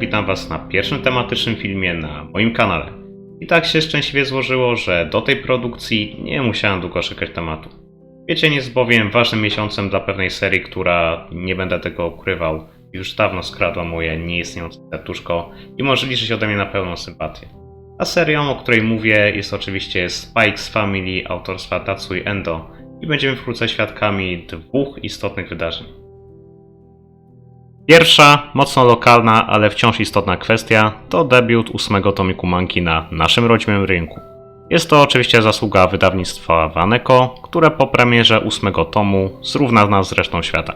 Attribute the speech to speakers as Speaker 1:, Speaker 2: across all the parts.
Speaker 1: Witam Was na pierwszym tematycznym filmie na moim kanale. I tak się szczęśliwie złożyło, że do tej produkcji nie musiałem długo szukać tematu. Wiecie, jest bowiem ważnym miesiącem dla pewnej serii, która, nie będę tego ukrywał, już dawno skradła moje nieistniejące serduszko i może liczyć ode mnie na pełną sympatię. A serią, o której mówię, jest oczywiście Spike's Family autorstwa Tatsui Endo i będziemy wkrótce świadkami dwóch istotnych wydarzeń. Pierwsza, mocno lokalna, ale wciąż istotna kwestia to debiut ósmego tomiku manki na naszym rodzimym rynku. Jest to oczywiście zasługa wydawnictwa Waneko, które po premierze ósmego tomu zrówna nas z resztą świata.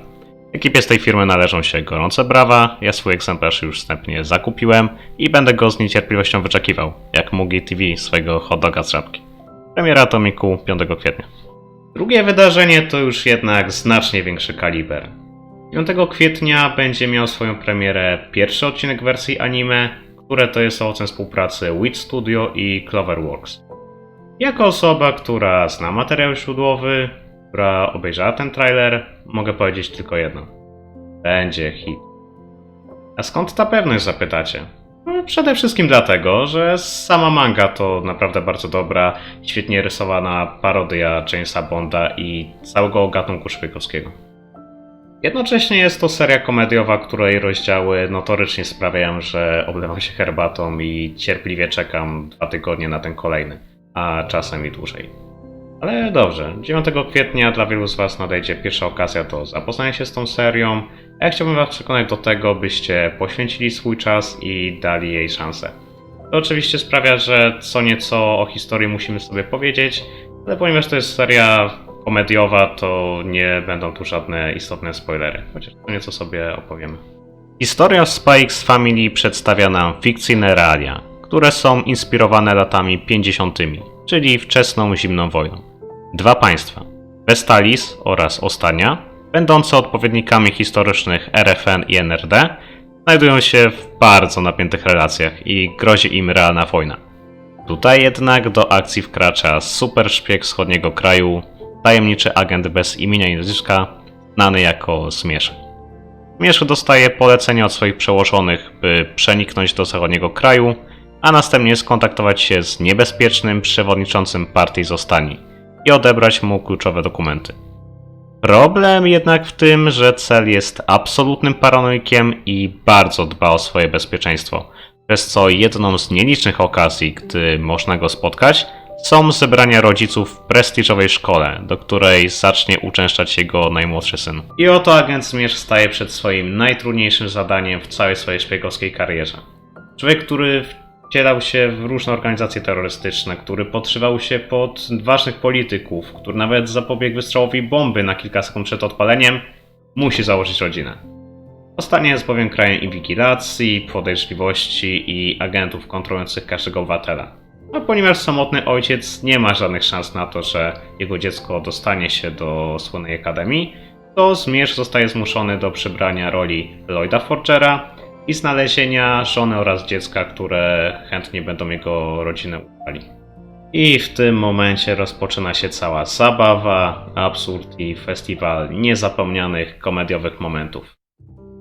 Speaker 1: Ekipie z tej firmy należą się gorące brawa, ja swój egzemplarz już wstępnie zakupiłem i będę go z niecierpliwością wyczekiwał, jak Mugi TV swojego hot doga z żabki. Premiera tomiku 5 kwietnia. Drugie wydarzenie to już jednak znacznie większy kaliber. 5 kwietnia będzie miał swoją premierę pierwszy odcinek wersji anime, które to jest owocem współpracy Wit Studio i Cloverworks. Jako osoba, która zna materiał źródłowy, która obejrzała ten trailer, mogę powiedzieć tylko jedno. Będzie hit. A skąd ta pewność, zapytacie? No, przede wszystkim dlatego, że sama manga to naprawdę bardzo dobra, świetnie rysowana parodia Jamesa Bonda i całego gatunku szpiegowskiego. Jednocześnie jest to seria komediowa, której rozdziały notorycznie sprawiają, że oblewam się herbatą i cierpliwie czekam dwa tygodnie na ten kolejny, a czasem i dłużej. Ale dobrze, 9 kwietnia dla wielu z Was nadejdzie pierwsza okazja do zapoznania się z tą serią, a ja chciałbym Was przekonać do tego, byście poświęcili swój czas i dali jej szansę. To oczywiście sprawia, że co nieco o historii musimy sobie powiedzieć, ale ponieważ to jest seria komediowa, to nie będą tu żadne istotne spoilery, chociaż nieco sobie opowiemy. Historia Spike's Family przedstawia nam fikcyjne realia, które są inspirowane latami 50., czyli wczesną zimną wojną. Dwa państwa, Vestalis oraz Ostania, będące odpowiednikami historycznych RFN i NRD, znajdują się w bardzo napiętych relacjach i grozi im realna wojna. Tutaj jednak do akcji wkracza super szpieg wschodniego kraju, tajemniczy agent bez imienia i nazwiska, znany jako Zmierzch. Zmierzch dostaje polecenie od swoich przełożonych, by przeniknąć do zachodniego kraju, a następnie skontaktować się z niebezpiecznym przewodniczącym partii Zostani i odebrać mu kluczowe dokumenty. Problem jednak w tym, że cel jest absolutnym paranoikiem i bardzo dba o swoje bezpieczeństwo, przez co jedną z nielicznych okazji, gdy można go spotkać, są zebrania rodziców w prestiżowej szkole, do której zacznie uczęszczać jego najmłodszy syn. I oto agent Zmierzch staje przed swoim najtrudniejszym zadaniem w całej swojej szpiegowskiej karierze. Człowiek, który wcielał się w różne organizacje terrorystyczne, który podszywał się pod ważnych polityków, który nawet zapobiegł wystrzałowi bomby na kilka sekund przed odpaleniem, musi założyć rodzinę. Ostatnie jest bowiem krajem inwigilacji, podejrzliwości i agentów kontrolujących każdego obywatela. A ponieważ samotny ojciec nie ma żadnych szans na to, że jego dziecko dostanie się do słynnej akademii, to Zmierzch zostaje zmuszony do przybrania roli Lloyda Forgera i znalezienia żony oraz dziecka, które chętnie będą jego rodzinę ufali. I w tym momencie rozpoczyna się cała zabawa, absurd i festiwal niezapomnianych komediowych momentów.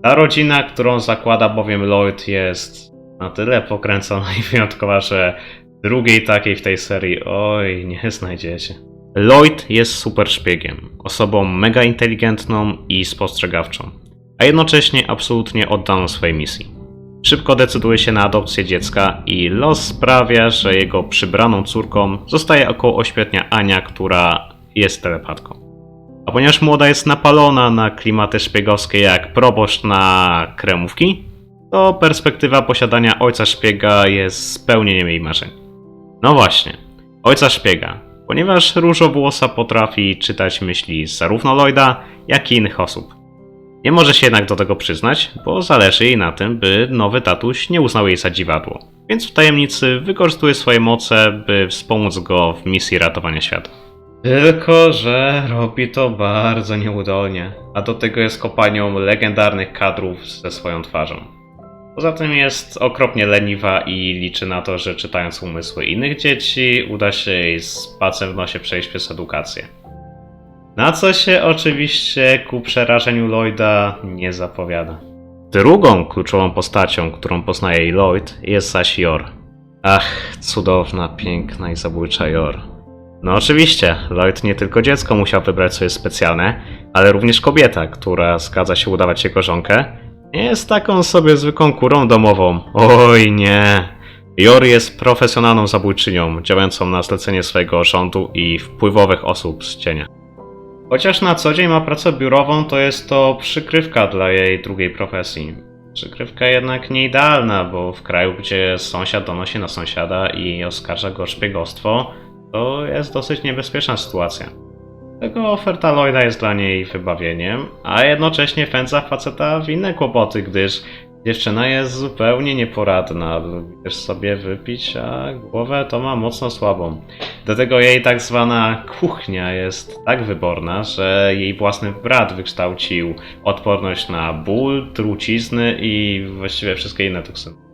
Speaker 1: Ta rodzina, którą zakłada bowiem Lloyd, jest na tyle pokręcona i wyjątkowa, że drugiej takiej w tej serii oj, nie znajdziecie. Lloyd jest super szpiegiem, osobą mega inteligentną i spostrzegawczą, a jednocześnie absolutnie oddaną swojej misji. Szybko decyduje się na adopcję dziecka i los sprawia, że jego przybraną córką zostaje około ośmiotnia Ania, która jest telepatką. A ponieważ młoda jest napalona na klimaty szpiegowskie jak proboszcz na kremówki, to perspektywa posiadania ojca szpiega jest spełnieniem jej marzeń. No właśnie, ojca szpiega, ponieważ różowłosa potrafi czytać myśli zarówno Lloyda, jak i innych osób. Nie może się jednak do tego przyznać, bo zależy jej na tym, by nowy tatuś nie uznał jej za dziwadło, więc w tajemnicy wykorzystuje swoje moce, by wspomóc go w misji ratowania świata. Tylko, że robi to bardzo nieudolnie, a do tego jest kopanią legendarnych kadrów ze swoją twarzą. Poza tym jest okropnie leniwa i liczy na to, że czytając umysły innych dzieci, uda się jej z pacem w nosie przejść przez edukację. Na co się oczywiście ku przerażeniu Lloyda nie zapowiada. Drugą kluczową postacią, którą poznaje Lloyd, jest zaś Yor. Ach, cudowna, piękna i zabójcza Yor. No oczywiście, Lloyd nie tylko dziecko musiał wybrać sobie specjalne, ale również kobieta, która zgadza się udawać jego żonkę, jest taką sobie zwykłą kurą domową. Oj nie. Yor jest profesjonalną zabójczynią, działającą na zlecenie swojego rządu i wpływowych osób z cienia. Chociaż na co dzień ma pracę biurową, to jest to przykrywka dla jej drugiej profesji. Przykrywka jednak nie idealna, bo w kraju, gdzie sąsiad donosi na sąsiada i oskarża go o szpiegostwo, to jest dosyć niebezpieczna sytuacja. Tego oferta Lloyda jest dla niej wybawieniem, a jednocześnie wpędza faceta w inne kłopoty, gdyż dziewczyna jest zupełnie nieporadna. Też sobie wypić, a głowę to ma mocno słabą. Do tego jej tak zwana kuchnia jest tak wyborna, że jej własny brat wykształcił odporność na ból, trucizny i właściwie wszystkie inne toksyny.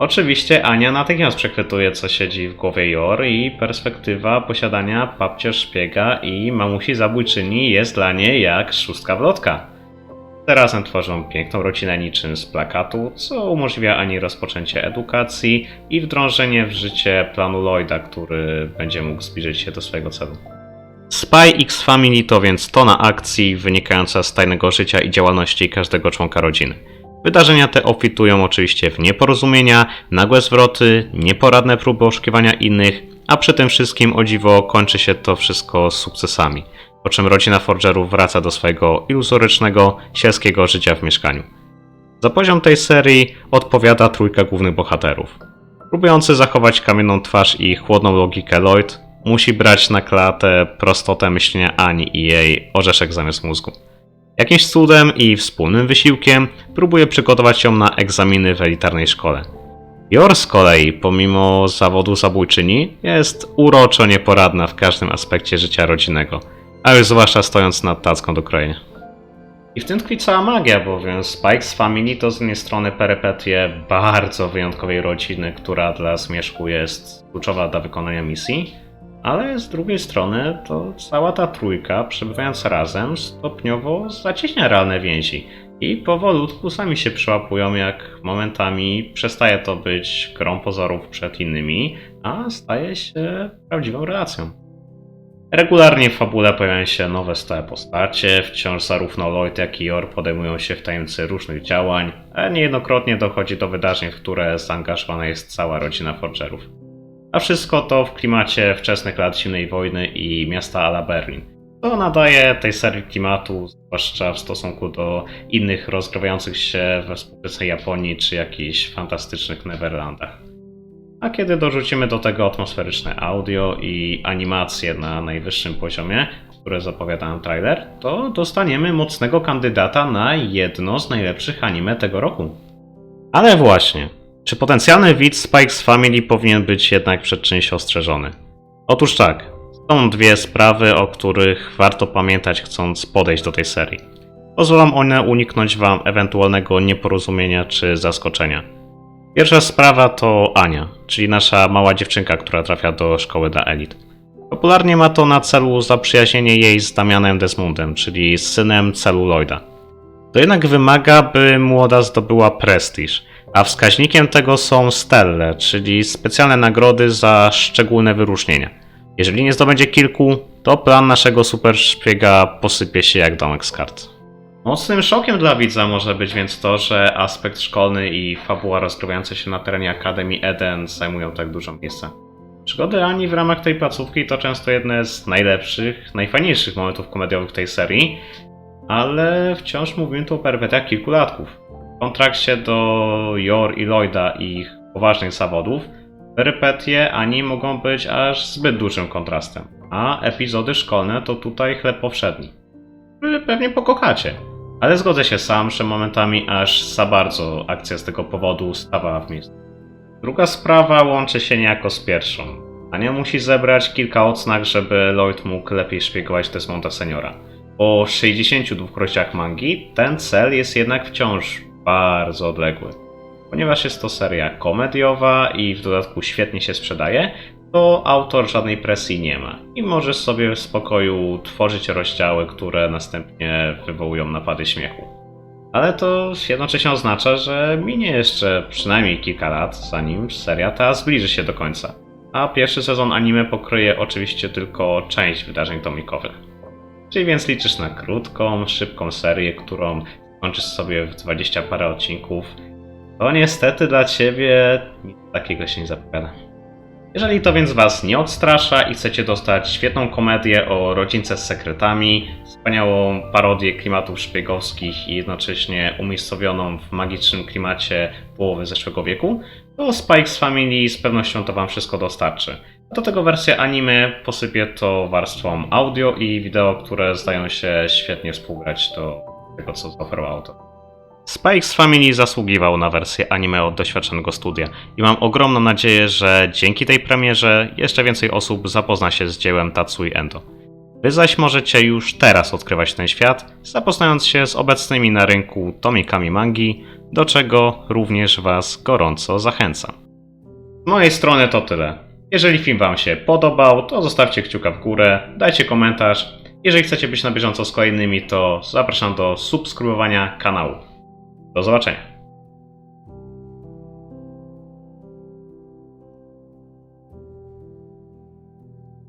Speaker 1: Oczywiście Ania natychmiast przechwytuje, co siedzi w głowie Jor i perspektywa posiadania papcia szpiega i mamusi zabójczyni jest dla niej jak szóstka wlotka. Razem tworzą piękną rodzinę niczym z plakatu, co umożliwia Ani rozpoczęcie edukacji i wdrążenie w życie planu Lloyda, który będzie mógł zbliżyć się do swojego celu. Spy X Family to więc tona akcji wynikająca z tajnego życia i działalności każdego członka rodziny. Wydarzenia te obfitują oczywiście w nieporozumienia, nagłe zwroty, nieporadne próby oszukiwania innych, a przy tym wszystkim o dziwo kończy się to wszystko sukcesami, po czym rodzina Forgerów wraca do swojego iluzorycznego, sielskiego życia w mieszkaniu. Za poziom tej serii odpowiada trójka głównych bohaterów. Próbujący zachować kamienną twarz i chłodną logikę Lloyd, musi brać na klatę prostotę myślenia Ani i jej orzeszek zamiast mózgu. Jakimś cudem i wspólnym wysiłkiem próbuje przygotować ją na egzaminy w elitarnej szkole. Jor z kolei, pomimo zawodu zabójczyni, jest uroczo nieporadna w każdym aspekcie życia rodzinnego, a już zwłaszcza stojąc nad tacką do krojenia. I w tym tkwi cała magia, bowiem Spikes Family to z jednej strony perypetie bardzo wyjątkowej rodziny, która dla zmierzchu jest kluczowa dla wykonania misji, ale z drugiej strony to cała ta trójka, przebywając razem, stopniowo zacieśnia realne więzi i powolutku sami się przyłapują, jak momentami przestaje to być grą pozorów przed innymi, a staje się prawdziwą relacją. Regularnie w fabule pojawiają się nowe stałe postacie, wciąż zarówno Lloyd jak i Yor podejmują się w tajemnicy różnych działań, a niejednokrotnie dochodzi do wydarzeń, w które zaangażowana jest cała rodzina Forgerów. A wszystko to w klimacie wczesnych lat zimnej wojny i miasta Ala Berlin. To nadaje tej serii klimatu, zwłaszcza w stosunku do innych rozgrywających się we współczesnej Japonii czy jakichś fantastycznych Neverlandach. A kiedy dorzucimy do tego atmosferyczne audio i animacje na najwyższym poziomie, które zapowiada trailer, to dostaniemy mocnego kandydata na jedno z najlepszych anime tego roku. Ale właśnie, czy potencjalny widz Spikes Family powinien być jednak przed czymś ostrzeżony? Otóż tak, są dwie sprawy, o których warto pamiętać chcąc podejść do tej serii. Pozwolą one uniknąć Wam ewentualnego nieporozumienia czy zaskoczenia. Pierwsza sprawa to Ania, czyli nasza mała dziewczynka, która trafia do szkoły dla elit. Popularnie ma to na celu zaprzyjaźnienie jej z Damianem Desmondem, czyli synem celu Lloyda. To jednak wymaga, by młoda zdobyła prestiż, a wskaźnikiem tego są stelle, czyli specjalne nagrody za szczególne wyróżnienia. Jeżeli nie zdobędzie kilku, to plan naszego super szpiega posypie się jak domek z kart. Mocnym szokiem dla widza może być więc to, że aspekt szkolny i fabuła rozgrywająca się na terenie Akademii Eden zajmują tak dużo miejsca. Przygody Ani w ramach tej placówki to często jedne z najlepszych, najfajniejszych momentów komediowych tej serii, ale wciąż mówimy tu o perwetach kilkulatków. W kontrakcie do Yor i Lloyda i ich poważnych zawodów, perypetie Ani mogą być aż zbyt dużym kontrastem, a epizody szkolne to tutaj chleb powszedni. Pewnie pokochacie, ale zgodzę się sam, że momentami aż za bardzo akcja z tego powodu stawała w miejscu. Druga sprawa łączy się niejako z pierwszą. Ania musi zebrać kilka odznak, żeby Lloyd mógł lepiej szpiegować Desmonda Seniora. Po 62 krościach mangi ten cel jest jednak wciąż bardzo odległy. Ponieważ jest to seria komediowa i w dodatku świetnie się sprzedaje, to autor żadnej presji nie ma i możesz sobie w spokoju tworzyć rozdziały, które następnie wywołują napady śmiechu. Ale to jednocześnie oznacza, że minie jeszcze przynajmniej kilka lat, zanim seria ta zbliży się do końca. A pierwszy sezon anime pokryje oczywiście tylko część wydarzeń tomikowych. Czyli więc liczysz na krótką, szybką serię, którą kończysz sobie w 20 parę odcinków. To niestety dla ciebie nic takiego się nie zapowiada. Jeżeli to więc Was nie odstrasza i chcecie dostać świetną komedię o rodzince z sekretami, wspaniałą parodię klimatów szpiegowskich i jednocześnie umiejscowioną w magicznym klimacie połowy zeszłego wieku, to Spikes Family z pewnością to Wam wszystko dostarczy. Do tego wersja anime posypie to warstwą audio i wideo, które zdają się świetnie współgrać do tego, co zaoferowało to. Spikes Family zasługiwał na wersję anime od doświadczonego studia i mam ogromną nadzieję, że dzięki tej premierze jeszcze więcej osób zapozna się z dziełem Tatsui Endo. Wy zaś możecie już teraz odkrywać ten świat, zapoznając się z obecnymi na rynku tomikami mangi, do czego również Was gorąco zachęcam. Z mojej strony to tyle. Jeżeli film Wam się podobał, to zostawcie kciuka w górę, dajcie komentarz. Jeżeli chcecie być na bieżąco z kolejnymi, to zapraszam do subskrybowania kanału. Do zobaczenia.